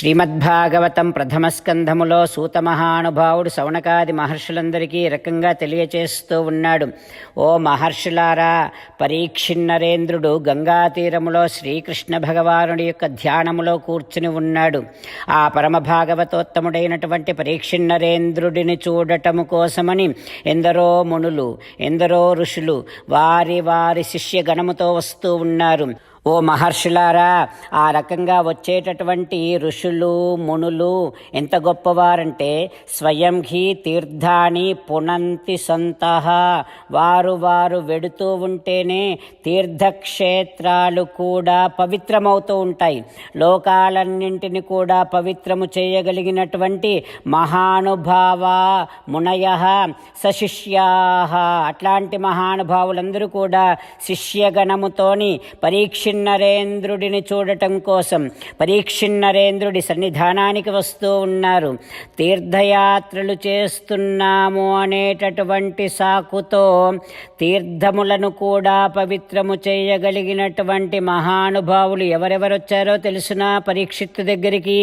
శ్రీమద్భాగవతం ప్రథమ స్కంధములో సూత మహానుభావుడు సౌనకాది మహర్షులందరికీ ఈ రకంగా తెలియచేస్తూ ఉన్నాడు. ఓ మహర్షులారా పరీక్షిన్నరేంద్రుడు గంగా తీరములో శ్రీకృష్ణ భగవానుడి యొక్క ధ్యానములో కూర్చుని ఉన్నాడు. ఆ పరమ భాగవతోత్తముడైనటువంటి పరీక్షిన్నరేంద్రుడిని చూడటము కోసమని ఎందరో మునులు ఎందరో ఋషులు వారి వారి శిష్యగణముతో వస్తూ ఉన్నారు. ఓ మహర్షులారా ఆ రకంగా వచ్చేటటువంటి ఋషులు మునులు ఎంత గొప్పవారంటే స్వయం హి తీర్థాని పునంతి సంతః. వారు వారు వెడుతూ ఉంటేనే తీర్థక్షేత్రాలు కూడా పవిత్రమవుతూ ఉంటాయి. లోకాలన్నింటిని కూడా పవిత్రము చేయగలిగినటువంటి మహానుభావ మునయ సశిష్యా. అట్లాంటి మహానుభావులందరూ కూడా శిష్యగణముతోని పరీక్ష పరీక్షిన్నరేంద్రుడిని చూడటం కోసం పరీక్షిన్నరేంద్రుడి సన్నిధానానికి వస్తూ ఉన్నారు. తీర్థయాత్రలు చేస్తున్నాము అనేటటువంటి సాకుతో తీర్థములను కూడా పవిత్రము చేయగలిగినటువంటి మహానుభావులు ఎవరెవరొచ్చారో తెలుసునా పరీక్షిత్తు దగ్గరికి?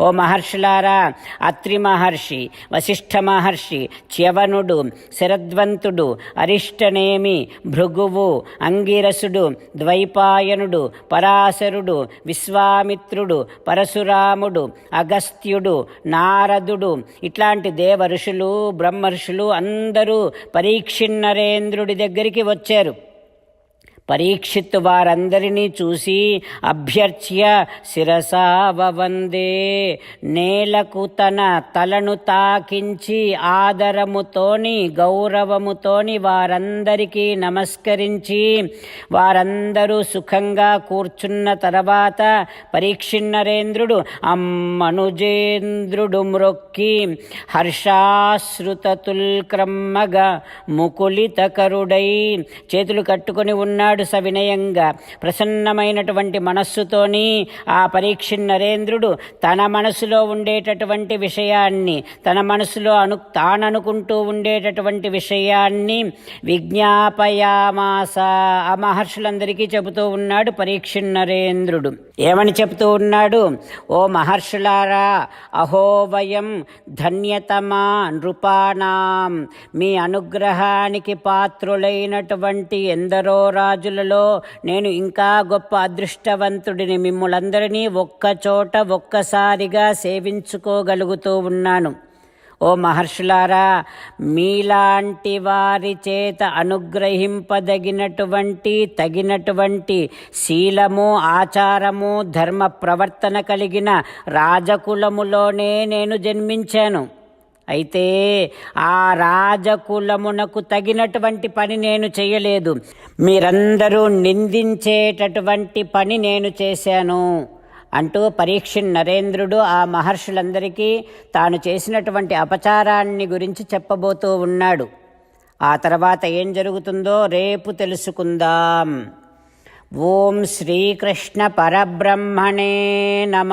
ఓ మహర్షులారా అత్రి మహర్షి వశిష్ఠ మహర్షి చ్యవనుడు శరద్వంతుడు అరిష్టనేమి భృగువు అంగిరసుడు ద్వైపాయనుడు పరాశరుడు విశ్వామిత్రుడు పరశురాముడు అగస్త్యుడు నారదుడు ఇట్లాంటి దేవ ఋషులు బ్రహ్మ ఋషులు అందరూ పరీక్షిన్నరేంద్రుడి దగ్గరికి వచ్చారు. పరీక్షిత్ వారందరినీ చూసి అభ్యర్చ్య శిరసావవందే నేలకు తన తలను తాకించి ఆదరముతోని గౌరవముతోని వారందరికీ నమస్కరించి వారందరూ సుఖంగా కూర్చున్న తర్వాత పరీక్షిన్నరేంద్రుడు అమ్మనుజేంద్రుడు మ్రొక్కి హర్షాశ్రుతతుల్క్రమ్మగా ముకులితకరుడై చేతులు కట్టుకొని ఉన్నాడు. సవినయంగా ప్రసన్నమైనటువంటి మనస్సుతోని ఆ పరీక్ష నరేంద్రుడు తన మనసులో ఉండేటటువంటి విషయాన్ని తన మనసులో అను తాననుకుంటూ ఉండేటటువంటి విషయాన్ని విజ్ఞాపయామాస ఆ మహర్షులందరికీ చెబుతూ ఉన్నాడు పరీక్ష నరేంద్రుడు. ఏమని చెబుతూ ఉన్నాడు? ఓ మహర్షులారా అహోవయం ధన్యతమా నృపాణం. మీ అనుగ్రహానికి పాత్రులైనటువంటి ఎందరో రాజు రోజులలో నేను ఇంకా గొప్ప అదృష్టవంతుడిని. మిమ్ములందరినీ ఒక్కచోట ఒక్కసారిగా సేవించుకోగలుగుతూ ఉన్నాను. ఓ మహర్షులారా మీలాంటి వారి చేత అనుగ్రహింపదగినటువంటి తగినటువంటి శీలము ఆచారము ధర్మ ప్రవర్తన కలిగిన రాజకులములోనే నేను జన్మించాను. అయితే ఆ రాజకులమునకు తగినటువంటి పని నేను చేయలేదు. మీరందరూ నిందించేటటువంటి పని నేను చేశాను. అంటూ పరీక్ష నరేంద్రుడు ఆ మహర్షులందరికీ తాను చేసినటువంటి అపచారాన్ని గురించి చెప్పబోతూ ఉన్నాడు. ఆ తర్వాత ఏం జరుగుతుందో రేపు తెలుసుకుందాం. ఓం శ్రీకృష్ణ పరబ్రహ్మణే నమ.